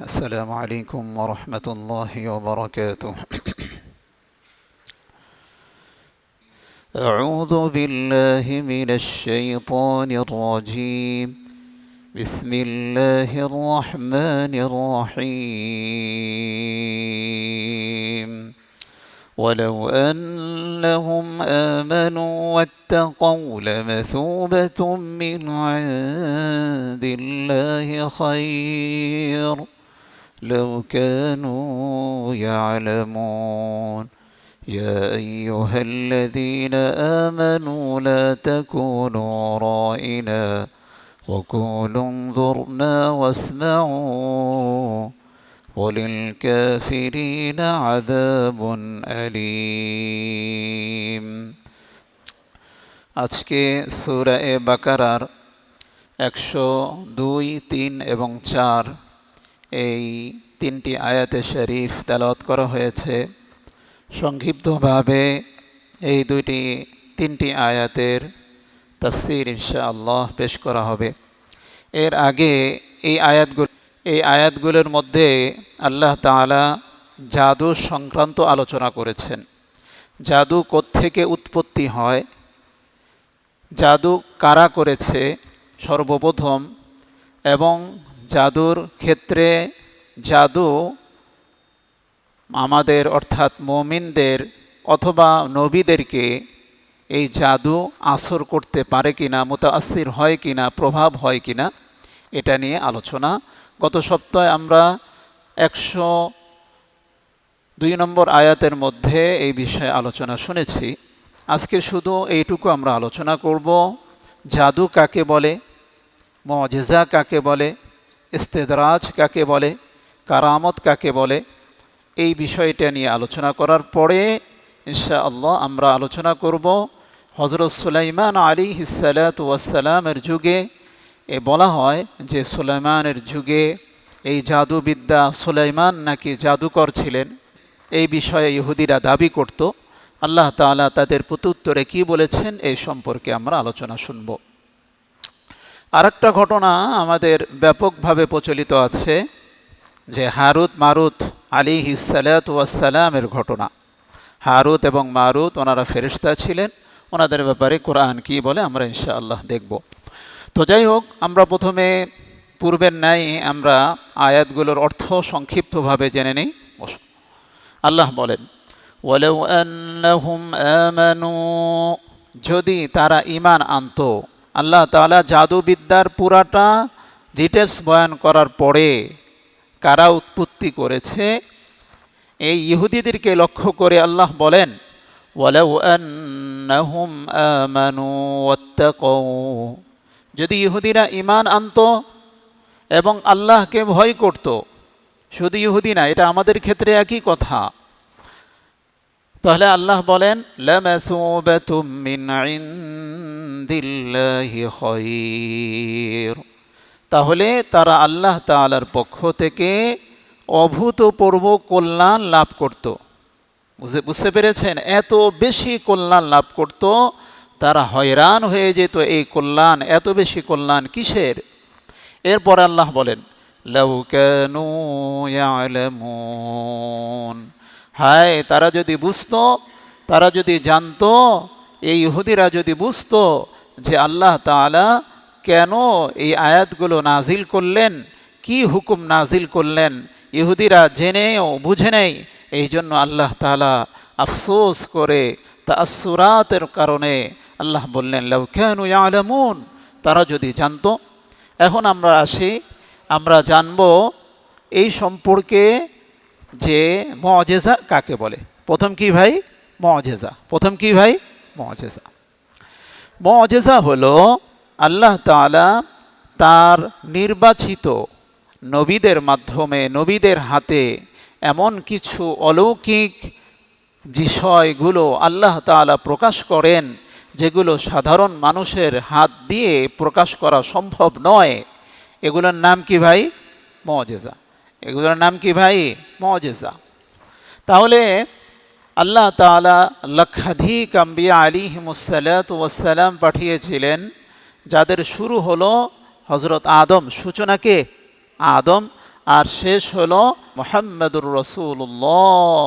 السلام عليكم ورحمة الله وبركاته. أعوذ بالله من الشيطان الرجيم. بسم الله الرحمن الرحيم. ولو أنهم آمنوا واتقوا لمثوبة من عند الله خير. لو كانوا يعلمون يا أيها الذين آمنوا لا تكونوا رائنا وقولوا انظرنا واسمعوا وللكافرين عذاب أليم আজকে সুরা এ বাকারার একশো দুই তিন এবং চার এই তিনটি আয়াতে শরীফ তেলত করা হয়েছে। সংক্ষিপ্তভাবে এই দুইটি, তিনটি আয়াতের তফসির ইনশা আল্লাহ পেশ করা হবে। এর আগে এই আয়াতগুলো, এই আয়াতগুলোর মধ্যে আল্লাহ তালা জাদু সংক্রান্ত আলোচনা করেছেন। জাদু থেকে উৎপত্তি হয়? জাদু কারা করেছে? সর্বপ্রথম এবং জাদুর ক্ষেত্রে জাদু আমাদের অর্থাৎ মমিনদের অথবা নবীদেরকে এই জাদু আসর করতে পারে কিনা মোতাসির হয় কিনা, প্রভাব হয় কিনা, এটা নিয়ে আলোচনা। গত সপ্তাহে আমরা একশো দুই নম্বর আয়াতের মধ্যে এই বিষয়ে আলোচনা শুনেছি। আজকে শুধু এইটুকু আমরা আলোচনা করব। জাদু কাকে বলে? মজেজা কাকে বলে? ইস্তেদরাজ কাকে বলে, কারামত কাকে বলে, এই বিষয়টা নিয়ে আলোচনা করার পরে ইনশা আল্লাহ আমরা আলোচনা করব হজরত সুলাইমান আলী হিসালাত ওয়াসালামের যুগে। এ বলা হয় যে সুলাইমানের যুগে এই জাদুবিদ্যা সুলাইমান নাকি জাদুকর ছিলেন, এই বিষয়ে ইহুদিরা দাবি করত। আল্লাহ তালা তাদের প্রত্যুত্তরে কি বলেছেন এই সম্পর্কে আমরা আলোচনা শুনব। আর একটা ঘটনা আমাদের ব্যাপকভাবে প্রচলিত আছে, যে হারুত মারুত আলী হিসালাত ওয়াসালামের ঘটনা। হারুত এবং মারুত ওনারা ফেরিস্তা ছিলেন, ওনাদের ব্যাপারে কোরআন কি বলে আমরা ইনশা আল্লাহ দেখব। তো যাই হোক, আমরা প্রথমে পূর্বের ন্যায় আমরা আয়াতগুলোর অর্থ সংক্ষিপ্তভাবে জেনে নিই আল্লাহ বলেন যদি তারা ইমান আনত আল্লাহ তাআলা জাদুবিদ্যার পুরাটা ডিটেলস বয়ান করার পরে কারা উৎপত্তি করেছে? এই ইহুদিদেরকে লক্ষ্য করে আল্লাহ বলেন যদি ইহুদিরা ইমান আনত এবং আল্লাহকে ভয় করত, শুধু ইহুদি না, এটা আমাদের ক্ষেত্রে একই কথা। তাহলে আল্লাহ বলেন তাহলে তারা আল্লাহ তালার পক্ষ থেকে অভূতপূর্ব কল্যাণ লাভ করত। বুঝতে বুঝতে পেরেছেন? এত বেশি কল্যাণ লাভ করত, তারা হয়রান হয়ে যেত এই কল্যাণ, এত বেশি কল্যাণ কিসের? এরপর আল্লাহ বলেন হায়, তারা যদি বুঝত, তারা যদি জানত এই ইহুদিরা যদি বুঝত যে আল্লাহ তালা কেন এই আয়াতগুলো নাজিল করলেন, কি হুকুম নাজিল করলেন, ইহুদিরা জেনেও বুঝে নেই এই জন্য আল্লাহ তালা আফসোস করে তা আসুরাতের কারণে আল্লাহ বললেন লাউকানু ইয়ালামুন। তারা যদি জানতো, এখন আমরা আসি, আমরা জানব এই সম্পর্কে যে মজেজা কাকে বলে? প্রথম কি ভাই? মজেজা। প্রথম কি ভাই? মজেজা। মজেজা হলো আল্লাহ তালা তার নির্বাচিত নবীদের মাধ্যমে, নবীদের হাতে এমন কিছু অলৌকিক বিষয়গুলো আল্লাহ তালা প্রকাশ করেন, যেগুলো সাধারণ মানুষের হাত দিয়ে প্রকাশ করা সম্ভব নয়। এগুলোর নাম কি ভাই? মজেজা। এগুলোর নাম কি ভাই? মজেজা। তাহলে আল্লাহ তালা লক্ষাধিক আম্বিয়া আলী হিমুসালাত ওয়াসালাম পাঠিয়েছিলেন, যাদের শুরু হলো হজরত আদম। সূচনাকে আদম। আর শেষ হলো মোহাম্মদুর রসুল্লাহ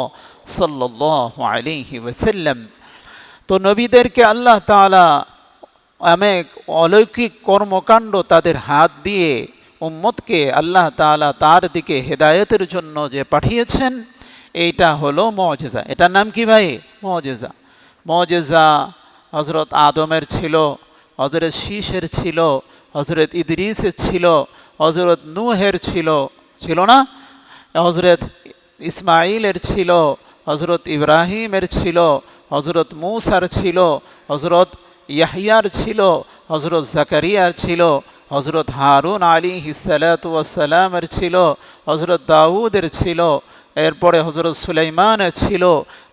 সাল্লাহ আলিহি ওসাল্লাম তো নবীদেরকে আল্লাহ তালা অনেক অলৌকিক কর্মকাণ্ড তাদের হাত দিয়ে উম্মতকে আল্লাহ তালা তার দিকে হেদায়েতের জন্য যে পাঠিয়েছেন এইটা হলো মজেজা। এটার নাম কি ভাই? মজেজা। মজেজা হজরত আদমের ছিল হজরত শীষের ছিল হজরত ইদরিসের ছিল হজরত নুহের ছিল ছিল না? হজরত ইসমাইলের ছিল হজরত ইব্রাহিমের ছিল হজরত মৌসার ছিল হজরত ইয়াহিয়ার ছিল হজরত জাকারিয়ার ছিল হজরত হারুন আলী হিসালাতামের ছিল হজরত দাউদের ছিল এরপরে হজরত সুলাইমান ছিল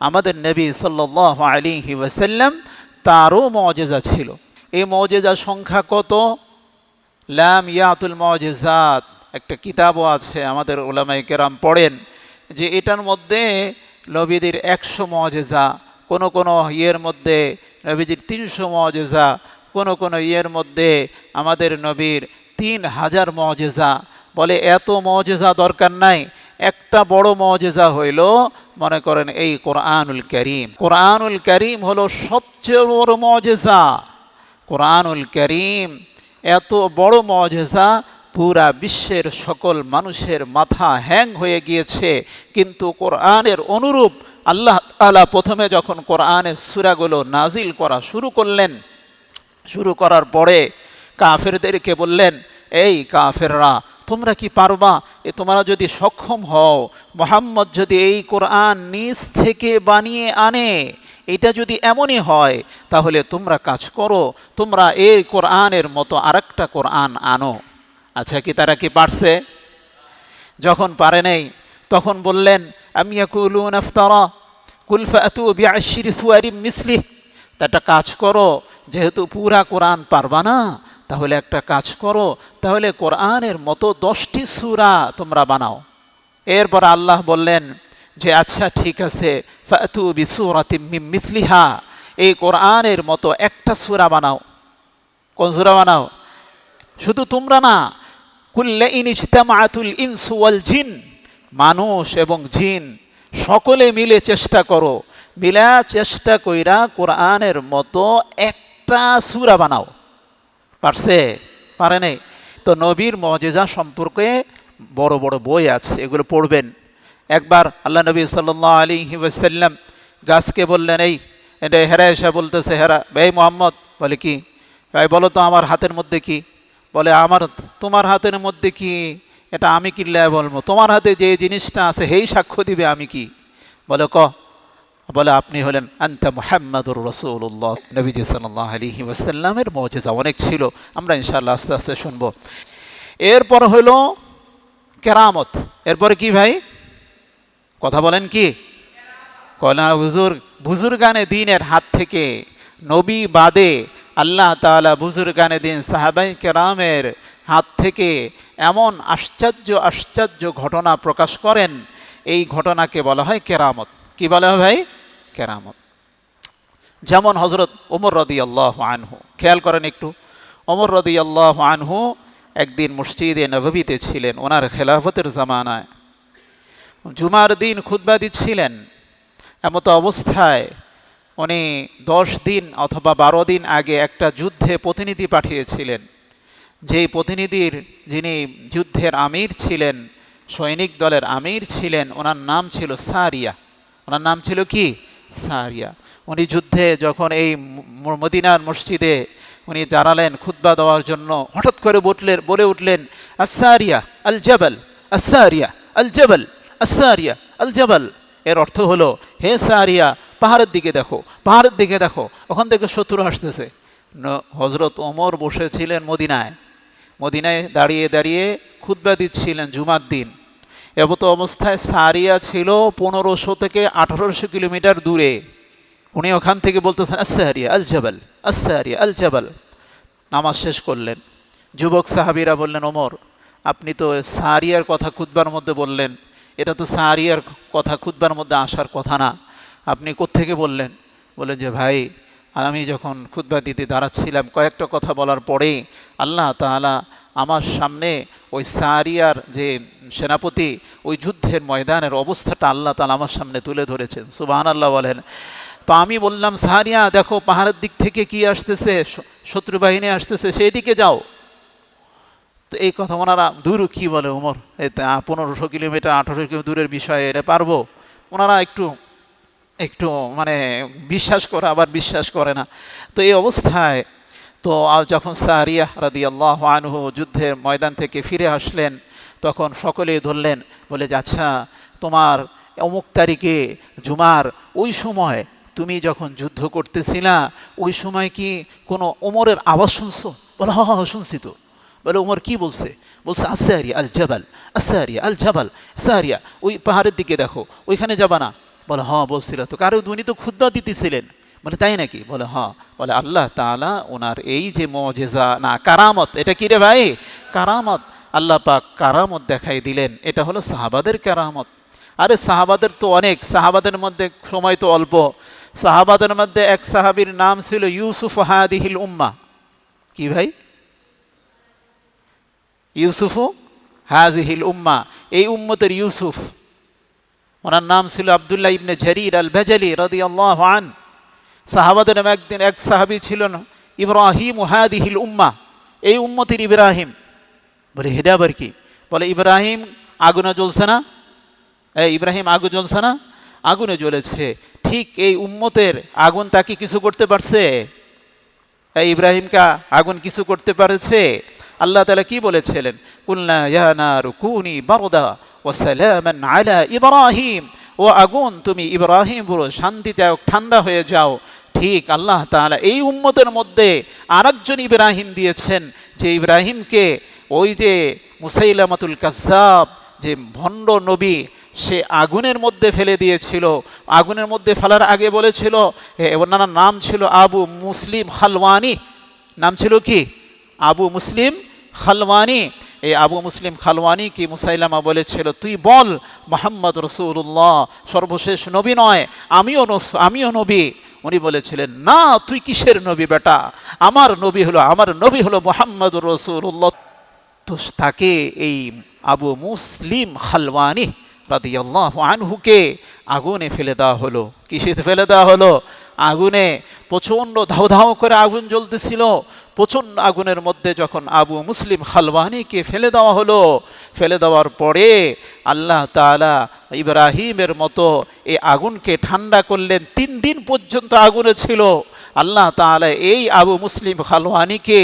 আমাদের নবী সাল্লাহ আলী ওয়াসাল্লাম, তারও মজেজা ছিল। এই মজেজা সংখ্যা কত? লাম ইয়াতুল মজেজাত। একটা কিতাবও আছে, আমাদের ওলামাই কেরাম পড়েন, যে এটার মধ্যে নবীদের একশো মজেজা, কোনো কোনো ইয়ের মধ্যে নবীজির তিনশো মজেজা, কোনো কোনো ইয়ের মধ্যে আমাদের নবীর তিন হাজার মজেজা। বলে এত মজেজা দরকার নাই একটা বড় মজেজা হইল, মনে করেন এই কোরআনুল করিম। কোরআনুল করিম হলো সবচেয়ে বড় মজেজা। কোরআনুল করিম এত বড় মজেজা, পুরা বিশ্বের সকল মানুষের মাথা হ্যাং হয়ে গিয়েছে। কিন্তু কোরআনের অনুরূপ আল্লাহ তালা প্রথমে যখন কোরআনের সুরাগুলো নাজিল করা শুরু করলেন, শুরু করার পরে কাফেরদেরকে বললেন, এই কাফেররা তোমরা কি পারবা? এ তোমরা যদি সক্ষম হও, মোহাম্মদ যদি এই কোরআন নিজ থেকে বানিয়ে আনে, এটা যদি এমনই হয়, তাহলে তোমরা কাজ করো, তোমরা এই কোরআনের মতো আরেকটা কোরআন আনো। আচ্ছা কি তারা কি পারছে? যখন পারে নেই, তখন বললেন, আমি কুলুন আফতারা কুলফা তা একটা কাজ করো, যেহেতু পুরা কোরআন পারবা না তাহলে একটা কাজ করো, তাহলে কোরআনের মতো দশটি সুরা তোমরা বানাও। এরপর আল্লাহ বললেন যে আচ্ছা ঠিক আছে, ফাতু মিথলিহা এই কোরআনের মতো একটা সুরা বানাও। কোন সুরা বানাও? শুধু তোমরা না, কুল্লে ইনিজতামাতুল ইনসু ওয়াল জিন, মানুষ এবং জিন, সকলে মিলে চেষ্টা করো, মিলা চেষ্টা কইরা কোরআনের মতো একটা সুরা বানাও। পারছে? পারে নেই। তো নবীর মজেজা সম্পর্কে বড় বড় বই আছে, এগুলো পড়বেন। একবার আল্লাহ নবী সাল্লাহ আলী ওয়াসাল্লাম গাছকে বললেন, এই, এটা হেরা এসে বলতেছে, হেরা ভাই মোহাম্মদ। বলে, কি? ভাই, বলো তো, আমার হাতের মধ্যে কি? বলে, আমার, তোমার হাতের মধ্যে কি? এটা আমি কিনলে বলব তোমার হাতে যে জিনিসটা আছে সেই সাক্ষ্য দিবে আমি কি? বলে, ক? বলে আপনি হলেন আন্তা মোহাম্মদুর রসুল্লাহ নবীজি সাল্লাহ আলহি ওয়াসাল্লামের মজেজা অনেক ছিল। আমরা ইনশাল্লাহ আস্তে আস্তে শুনব। এরপর হইল কেরামত। এরপরে কি ভাই? কথা বলেন কি? কলা বুজুর্গ বুজুর্গানে দিনের হাত থেকে নবী বাদে আল্লাহ তালা বুজুর্গানে দিন সাহাবাই কেরামের হাত থেকে এমন আশ্চর্য আশ্চর্য ঘটনা প্রকাশ করেন। এই ঘটনাকে বলা হয় কেরামত। কি বলে ভাই? কেরামত। যেমন হজরত ওমর রদি আল্লাহ আনহু, খেয়াল করেন একটু। ওমর রদি আল্লাহ আনহু একদিন মসজিদে নবীতে ছিলেন, ওনার খেলাফতের জামানায়। জুমার দিন খুদ্া দিচ্ছিলেন। এমতো অবস্থায় উনি দশ দিন অথবা বারো দিন আগে একটা যুদ্ধে প্রতিনিধি পাঠিয়েছিলেন। যেই প্রতিনিধির যিনি যুদ্ধের আমির ছিলেন, সৈনিক দলের আমির ছিলেন, ওনার নাম ছিল সারিয়া। ওনার নাম ছিল কি? সারিয়া। উনি যুদ্ধে যখন এই মদিনার মসজিদে উনি দাঁড়ালেন খুদ্া দেওয়ার জন্য, হঠাৎ করে বললেন বলে উঠলেন, আসারিয়া আল জবল, আসারিয়া আল জবল, আসারিয়া আল জবল। এর অর্থ হলো, হে সারিয়া, পাহাড়ের দিকে দেখো, পাহাড়ের দিকে দেখো, ওখান থেকে শত্রু আসতেছে। হজরত ওমর বসেছিলেন মদিনায়। মদিনায় দাঁড়িয়ে দাঁড়িয়ে খুদ্া দিচ্ছিলেন জুমার দিন। এবত অবস্থায় সারিয়া ছিল পনেরোশো থেকে আঠারোশো কিলোমিটার দূরে। উনি ওখান থেকে বলতেছেন আসাহারিয়া আল জবাল আসাহারিয়া আল জবাল। নামাজ শেষ করলেন। যুবক সাহাবিরা বললেন, ওমর, আপনি তো সারিয়ার কথা খুদ্বার মধ্যে বললেন। এটা তো সারিয়ার কথা খুদ্বার মধ্যে আসার কথা না। আপনি কোত্থেকে বললেন? বলেন যে, ভাই আর আমি যখন খুদ্া দিতে দাঁড়াচ্ছিলাম, কয়েকটা কথা বলার পরে আল্লাহ তাআলা আমার সামনে ওই সারিয়ার যে সেনাপতি, ওই যুদ্ধের ময়দানের অবস্থাটা আল্লাহ তালা আমার সামনে তুলে ধরেছেন। সুবাহান আল্লাহ বলেন। তো আমি বললাম সাহারিয়া দেখো পাহাড়ের দিক থেকে কি আসতেছে? শত্রু বাহিনী আসতেছে সেই দিকে যাও। তো এই কথা ওনারা, দূর কি বলে উমর? এই পনেরোশো কিলোমিটার, আঠারোশো কিলোমিটার দূরের বিষয়ে, এটা পারব? ওনারা একটু একটু মানে বিশ্বাস করে আবার বিশ্বাস করে না। তো এই অবস্থায় তো যখন সারিয়া রাদি আল্লাহ আনহু যুদ্ধের ময়দান থেকে ফিরে আসলেন তখন সকলেই ধরলেন বলে যে আচ্ছা তোমার অমুক তারিখে জুমার ওই সময় তুমি যখন যুদ্ধ করতেছিলা ওই সময় কি কোনো ওমরের আওয়াজ শুনছো? বলে হ হ হ, শুনছি তো। বলে ওমর কি বলছে? বলছে আসারিয়া আল জাবাল আসারিয়া আল জাবাল সারিয়া ওই পাহাড়ের দিকে দেখো ওইখানে যাবা না। বলে হ্যাঁ বলছিল তো। কারও উনি তো ক্ষুদ্র দিতেছিলেন বলে, তাই নাকি? বলে হ্যাঁ। বলে, আল্লাহ তালা ওনার এই যে মজেজা, না, কারামত, এটা কি রে ভাই? কারামত, আল্লাহ পাক কারামত দেখাই দিলেন। এটা হলো সাহাবাদের কারামত। আরে, সাহাবাদের তো অনেক। সাহাবাদের মধ্যে সময় তো অল্প। সাহাবাদের মধ্যে এক সাহাবীর নাম ছিল ইউসুফ হাদিহিল উম্মা। কি ভাই? ইউসুফু হাজিহিল উম্মা। এই উম্মতের ইউসুফ। ওনার নাম ছিল আবদুল্লাহ ইবনে জরির আল ভেজালি রদি আল্লাহ আন। সাহাবাদের নামে একদিন এক সাহাবি ছিলেন, ইব্রাহিম হাদিহিল উম্মা এই উম্মতির ইব্রাহিম বলে হেদা আবার কি বলে, ইব্রাহিম, আগুনে জ্বলছে না? এই ইব্রাহিম, আগুন জ্বলছে না? আগুনে জ্বলেছে ঠিক এই উম্মতের আগুন তাকে কিছু করতে পারছে? এই ইব্রাহিমকে আগুন কিছু করতে পারেছে? আল্লাহ তালা কি বলেছিলেন? কুলনা ইয়ানা রুকুনি বারদা ও সালামান আলা ইব্রাহিম। ও আগুন, তুমি ইব্রাহিম পুরো শান্তিতে ঠান্ডা হয়ে যাও। ঠিক আল্লাহ তাআলা এই উম্মতের মধ্যে আরেকজন ইব্রাহিম দিয়েছেন, যে ইব্রাহিমকে ওই যে মুসাইলামাতুল কাজ্জাব, যে ভণ্ড নবী, সে আগুনের মধ্যে ফেলে দিয়েছিল। আগুনের মধ্যে ফেলার আগে বলেছিল ওনার নাম ছিল আবু মুসলিম হালওয়ানি নাম ছিল কি? আবু মুসলিম খালওয়ানি, এই আবু মুসলিম খালওয়ানি কি মুসাইলামা বলেছিল, তুই বল, মোহাম্মদ রসুল্লাহ সর্বশেষ নবী নয়, আমিও আমিও নবী। উনি বলেছিলেন, না, তুই কিসের নবী বেটা? আমার নবী হলো, আমার নবী হলো মোহাম্মদ রসুল্লাহ তো তাকে এই আবু মুসলিম খালওয়ানি রাদিয়াল্লাহু আনহুকে আগুনে ফেলে দেওয়া হলো। কিসেতে ফেলে দেওয়া হলো? আগুনে প্রচণ্ড ধাও ধাও করে আগুন জ্বলতেছিল প্রচণ্ড আগুনের মধ্যে যখন আবু মুসলিম খালওয়ানিকে ফেলে দেওয়া হলো, ফেলে দেওয়ার পরে আল্লাহ তাআলা ইব্রাহিমের মতো এই আগুনকে ঠান্ডা করলেন। তিন দিন পর্যন্ত আগুনে ছিল। আল্লাহ তাআলা এই আবু মুসলিম খালওয়ানিকে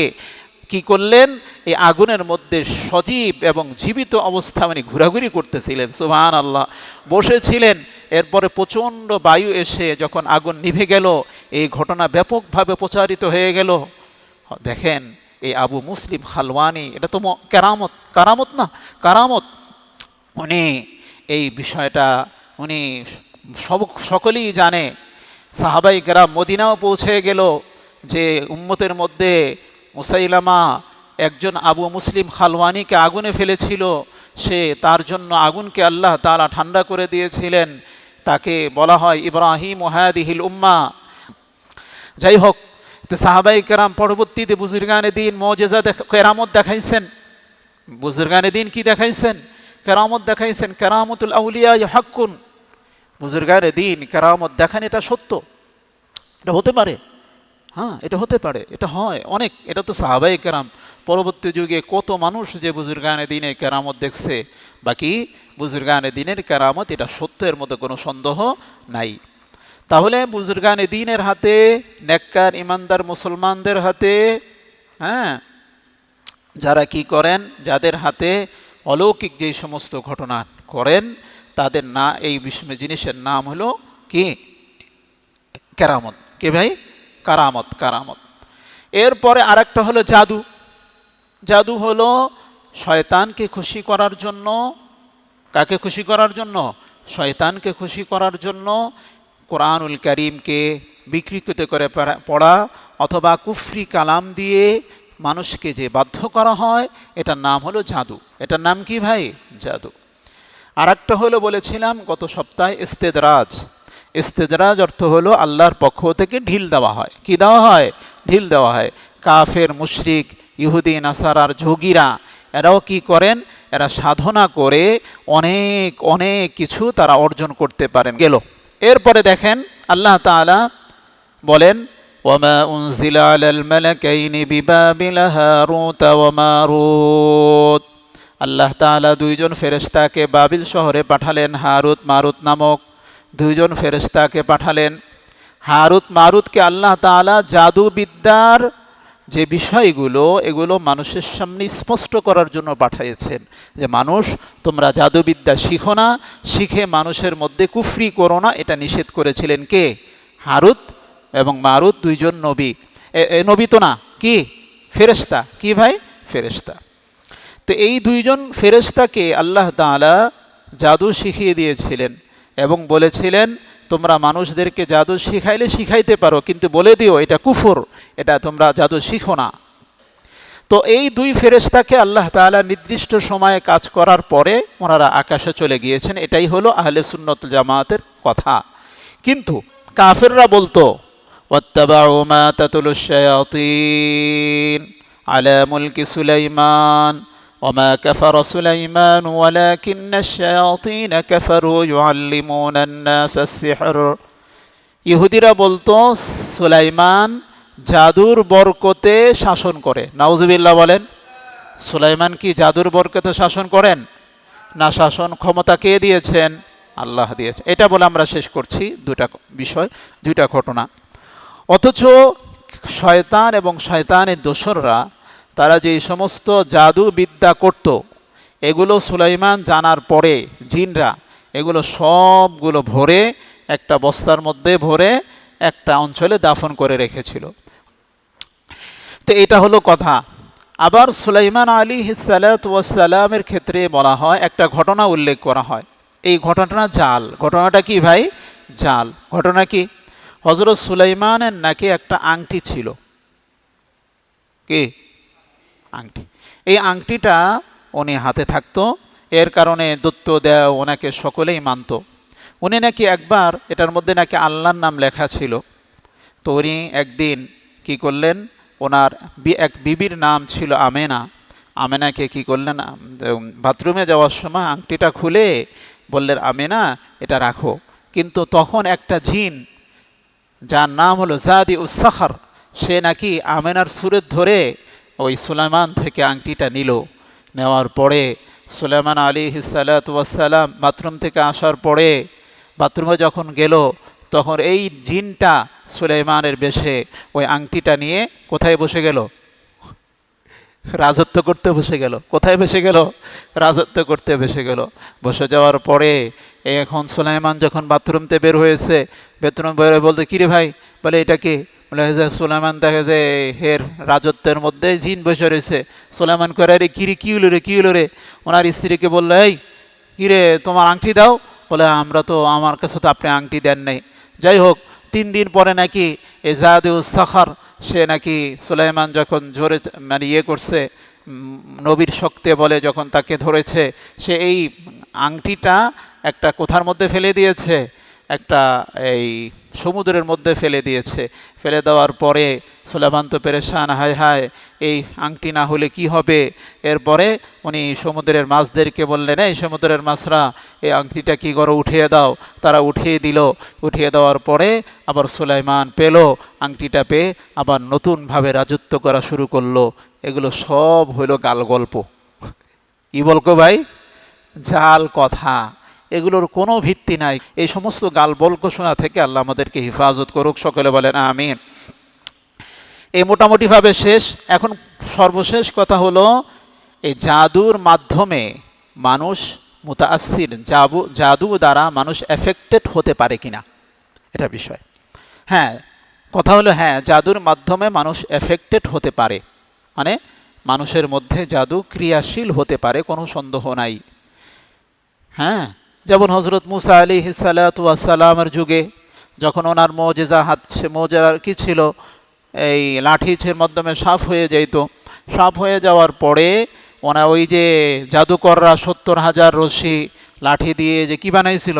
কি করলেন? এই আগুনের মধ্যে সজীব এবং জীবিত অবস্থা মানে ঘোরাঘুরি করতেছিলেন। সুবহান আল্লাহ বসেছিলেন। এরপরে প্রচণ্ড বায়ু এসে যখন আগুন নিভে গেল, এই ঘটনা ব্যাপকভাবে প্রচারিত হয়ে গেল। দেখেন, এই আবু মুসলিম খালওয়ানি, এটা তো কেরামত, কারামত না, কারামত। উনি এই বিষয়টা, উনি সব, সকলেই জানে। সাহাবাই গ্রাম মদিনাও পৌঁছে গেল যে উম্মতের মধ্যে মুসাইলামা একজন আবু মুসলিম খালওয়ানিকে আগুনে ফেলেছিল। সে তার জন্য আগুনকে আল্লাহ তাআলা ঠান্ডা করে দিয়েছিলেন। তাকে বলা হয় ইব্রাহিম ওহাদিহিল উম্মা। যাই হোক তো সাহাবাই কেরাম পরবর্তীতে বুজুর্গানে দিন মজেজা কেরামত দেখাইছেন বুজুর্গানে দিন কি দেখাইছেন কেরামত দেখাইছেন কেরামতুল আউলিয়া হাক্কুন বুজুর্গানে দিন কেরামত দেখান এটা সত্য। এটা হতে পারে। হ্যাঁ এটা হতে পারে। এটা হয় অনেক। এটা তো সাহাবাই কেরাম পরবর্তী যুগে কত মানুষ যে বুজুর্গানে দিনে কেরামত দেখছে। বাকি বুজুর্গানে দিনের কেরামত এটা সত্যের মধ্যে কোনো সন্দেহ নাই। তাহলে বুজুর্গানে দিনের হাতে, নেককার ইমানদার মুসলমানদের হাতে হ্যাঁ যারা কি করেন, যাদের হাতে অলৌকিক যেই সমস্ত ঘটনা করেন, তাদের না, এই বিষয় জিনিসের নাম হলো কি? কেরামত। কে ভাই? কারামত কারামত। এরপরে আরেকটা হলো জাদু। জাদু হলো শয়তানকে খুশি করার জন্য, কাকে খুশি করার জন্য? শয়তানকে খুশি করার জন্য কোরআনুল করিমকে বিকৃত করে পড়া- অথবা কুফরি কালাম দিয়ে মানুষকে যে বাধ্য করা হয়, এটার নাম হলো জাদু। এটার নাম কি ভাই? জাদু। আর একটা হলো বলেছিলাম, গত সপ্তাহে ইস্তেদরাজ। ইস্তেদরাজ অর্থ হলো আল্লাহর পক্ষ থেকে ঢিল দেওয়া হয়। কি দেওয়া হয়? ঢিল দেওয়া হয়। কাফের, মুশরিক, ইহুদি, নাসারার যোগীরা, এরাও কি করেন? এরা সাধনা করে অনেক অনেক কিছু তারা অর্জন করতে পারেন। গেল। এরপরে দেখেন আল্লাহ তাআলা বলেন وما أنزل على الملكين ببابل هاروت وماروت আল্লাহ তাআলা দুইজন ফেরেশতাকে বাবিল শহরে পাঠালেন হারুত মারুত নামক দুইজন ফেরেশতাকে পাঠালেন হারুত মারুতকে আল্লাহ তাআলা জাদুবিদ্যার যে বিষয়গুলো, এগুলো মানুষের সামনে স্পষ্ট করার জন্য পাঠিয়েছেন। যে মানুষ, তোমরা জাদুবিদ্যা শিখো না, শিখে মানুষের মধ্যে কুফরি করো না, এটা নিষেধ করেছিলেন কে? হারুত এবং মারুত দুইজন নবী। এ- নবী তো না, কি? ফেরেশতা। কি ভাই? ফেরেশতা। তো এই দুইজন ফেরেশতাকে আল্লাহ তাআলা জাদু শিখিয়ে দিয়েছিলেন এবং বলেছিলেন তোমরা মানুষদেরকে জাদু শিখাইলে শিখাইতে পারো, কিন্তু বলে দিও, এটা কুফর, এটা তোমরা জাদু শিখো না। তো এই দুই ফেরেস্তাকে আল্লাহ তালা নির্দিষ্ট সময়ে কাজ করার পরে ওনারা আকাশে চলে গিয়েছেন, এটাই হলো আহলে সুন্নত জামাতের কথা। কিন্তু কাফেররা বলতো আলা মুলকি সুলাইমান الشياطين على ملك سليمان وما كفر سليمان ولكن الشياطين كفروا يعلمون الناس السحر ইহুদিরা বলতো সুলাইমান জাদুর বরকতে শাসন করে নাউজুবিল্লাহ বলেন সুলাইমান কি জাদুর বরকতে শাসন করেন না শাসন ক্ষমতা কে দিয়েছেন আল্লাহ দিয়েছেন এটা বলে আমরা শেষ করছি দুটা বিষয় দুইটা ঘটনা অথচ শয়তান এবং শয়তানের দোসররা তারা যে সমস্ত জাদু বিদ্যা করত, এগুলো সুলাইমান জানার পরে জিনরা এগুলো সবগুলো ভরে একটা বস্তার মধ্যে ভরে একটা অঞ্চলে দাফন করে রেখেছিল। তো এটা হলো কথা। আবার সুলাইমান আলী হিসালাতামের ক্ষেত্রে বলা হয়, একটা ঘটনা উল্লেখ করা হয়। এই ঘটনাটা জাল। ঘটনাটা কি ভাই? জাল। ঘটনা কি? হজরত সুলাইমানের নাকি একটা আংটি ছিল। কি? আংটি। এই আংটিটা উনি হাতে থাকতো। এর কারণে দত্ত দেয় ওনাকে সকলেই মানত। উনি নাকি একবার এটার মধ্যে নাকি আল্লাহর নাম লেখা ছিল। তো উনি একদিন কি করলেন? ওনার এক বিবির নাম ছিল আমেনা। আমেনাকে কি করলেন? বাথরুমে যাওয়ার সময় আংটিটা খুলে বললেন, আমেনা, এটা রাখো। কিন্তু তখন একটা জিন, যার নাম হলো জাদি উসাখার সে নাকি আমেনার সুরের ধরে ওই সুলাইমান থেকে আংটিটা নিল। নেওয়ার পরে সুলাইমান আলী হিসালাতাম বাথরুম থেকে আসার পরে বাথরুমে যখন গেল, তখন এই জিনটা সুলাইমানের বেশে ওই আংটিটা নিয়ে কোথায় বসে গেল? রাজত্ব করতে বসে গেল। কোথায় বসে গেল? রাজত্ব করতে বসে গেল। বসে যাওয়ার পরে এখন সুলাইমান যখন বাথরুমতে বের হয়েছে বেথরুম বের হয়ে বলতে, কিরে ভাই? বলে, এটা কি? বলে যে সুলাইমান দেখে যে হের রাজত্বের মধ্যে জিন বসে রয়েছে। সুলাইমান করে রে কিরে, কি হলো রে, কি হলো রে? ওনার স্ত্রীকে বলল, এই, কিরে, তোমার আংটি দাও? বলে, আমরা তো, আমার কাছে তো আপনি আংটি দেন নাই। যাই হোক, তিন দিন পরে নাকি এ এজাদেউ সাখার, সে নাকি সুলাইমান যখন জোরে মানে ইয়ে করছে নবীর শক্তি বলে যখন তাকে ধরেছে, সে এই আংটিটা একটা কোথার মধ্যে ফেলে দিয়েছে। একটা এই সমুদ্রের মধ্যে ফেলে দিয়েছে। ফেলে দেওয়ার পরে সুলাইমান তো পেরেশান, হায় হায়, এই আংটি না হলে কি হবে? এরপরে উনি সমুদ্রের মাছদেরকে বললেন, এই সমুদ্রের মাছরা, এই আংটিটা কি করো, উঠিয়ে দাও। তারা উঠিয়ে দিল। উঠিয়ে দেওয়ার পরে আবার সুলাইমান পেল, আংটিটা পেয়ে আবার নতুনভাবে রাজত্ব করা শুরু করল। এগুলো সব হইল গাল গল্প কি বলকো ভাই? জাল কথা। এগুলোর কোনো ভিত্তি নাই। এই সমস্ত গাল বল্ক শোনা থেকে আল্লাহ আমাদেরকে হেফাজত করুক, সকলে বলেন আমিন। এই মোটামুটিভাবে শেষ। এখন সর্বশেষ কথা হলো, এই জাদুর মাধ্যমে মানুষ মুতাসির জাদু জাদু দ্বারা মানুষ এফেক্টেড হতে পারে কিনা, এটা বিষয়। হ্যাঁ কথা হলো হ্যাঁ জাদুর মাধ্যমে মানুষ এফেক্টেড হতে পারে। মানে মানুষের মধ্যে জাদু ক্রিয়াশীল হতে পারে, কোনো সন্দেহ নাই। হ্যাঁ যেমন হজরত মুসা আলী সালাতামের যুগে যখন ওনার মজেজা হাত মজেজার কি ছিল, এই লাঠিছের মাধ্যমে সাফ হয়ে যেত সাফ হয়ে যাওয়ার পরে ওনা ওই যে জাদুকররা সত্তর হাজার রশি লাঠি দিয়ে যে কি বানাইছিল?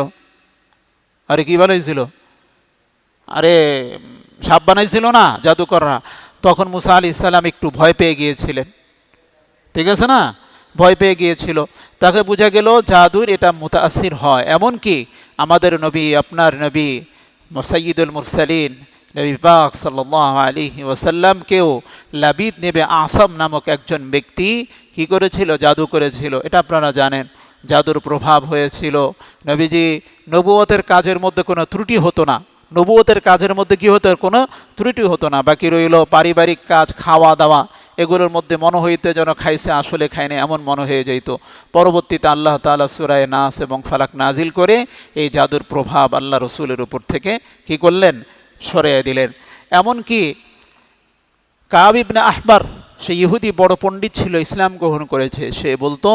আরে কি বানাইছিল? আরে সাপ বানাইছিল না জাদুকররা। তখন মুসা আলি ইসাল্লাম একটু ভয় পেয়ে গিয়েছিলেন। ঠিক আছে না? ভয় পেয়ে গিয়েছিল। তাকে বোঝা গেল জাদুর এটা মুতাসির হয়। এমন কি আমাদের নবী, আপনার নবী সঈদুল মুরসালিন, নবী পাক সাল্লাহ আলী ওসাল্লামকেও লাবিদ নেবে আসাম নামক একজন ব্যক্তি কি করেছিল, জাদু করেছিল, এটা আপনারা জানেন। জাদুর প্রভাব হয়েছিল। নবীজি নবুয়তের কাজের মধ্যে কোনো ত্রুটি হতো না। নবুয়তের কাজের মধ্যে কি হতো, কোনো ত্রুটি হতো না। বাকি রইল পারিবারিক কাজ খাওয়া দাওয়া এগুলোর মধ্যে মনে হইতে যেন খাইছে, আসলে খায়নি এমন মনে হয়ে যেত পরবর্তীতে আল্লাহ তালা সুরায় নাস এবং ফালাক নাজিল করে এই জাদুর প্রভাব আল্লাহ রসুলের উপর থেকে কি করলেন? সরিয়ে দিলেন। এমনকি কাব ইবনে আহবার, সে ইহুদি বড় পণ্ডিত ছিল, ইসলাম গ্রহণ করেছে। সে বলতো,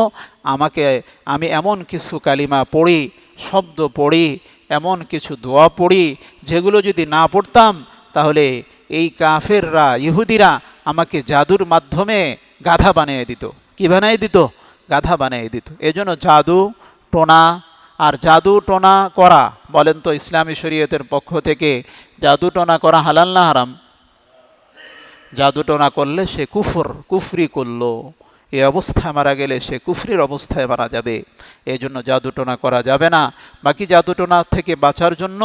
আমাকে আমি এমন কিছু কালিমা পড়ি, শব্দ পড়ি, এমন কিছু দোয়া পড়ি, যেগুলো যদি না পড়তাম, তাহলে এই কাফেররা, ইহুদিরা আমাকে জাদুর মাধ্যমে গাধা বানিয়ে দিত। কি বানিয়ে দিত? গাধা বানিয়ে দিত। এজন্য জাদু, টোনা আর জাদু টোনা করা, বলেন তো ইসলামী শরীয়তের পক্ষ থেকে, জাদু টোনা করা হালাল না হারাম? জাদু টোনা করলে সে কুফর, কুফরি করল। এই অবস্থায় মারা গেলে সে কুফরির অবস্থায় মারা যাবে। এই জন্য জাদুটোনা করা যাবে না। বাকি জাদুটোনা থেকে বাঁচার জন্য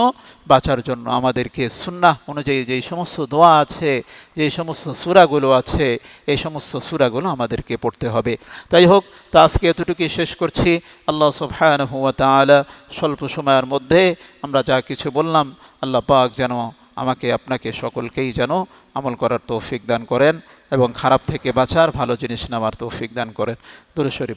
বাঁচার জন্য আমাদেরকে সুন্নাহ অনুযায়ী যেই সমস্ত দোয়া আছে, যেই সমস্ত সুরাগুলো আছে, এই সমস্ত সুরাগুলো আমাদেরকে পড়তে হবে। তাই হোক, তা আজকে এতটুকুই শেষ করছি। আল্লাহ সুবহান হুয়া তালা স্বল্প সময়ের মধ্যে আমরা যা কিছু বললাম, আল্লাহ পাক যেন আমাকে আপনাকে সকলকেই যেন আমল করার তৌফিক দান করেন এবং খারাপ থেকে বাঁচার ভালো জিনিস নেওয়ার তৌফিক দান করেন। দুরুশরী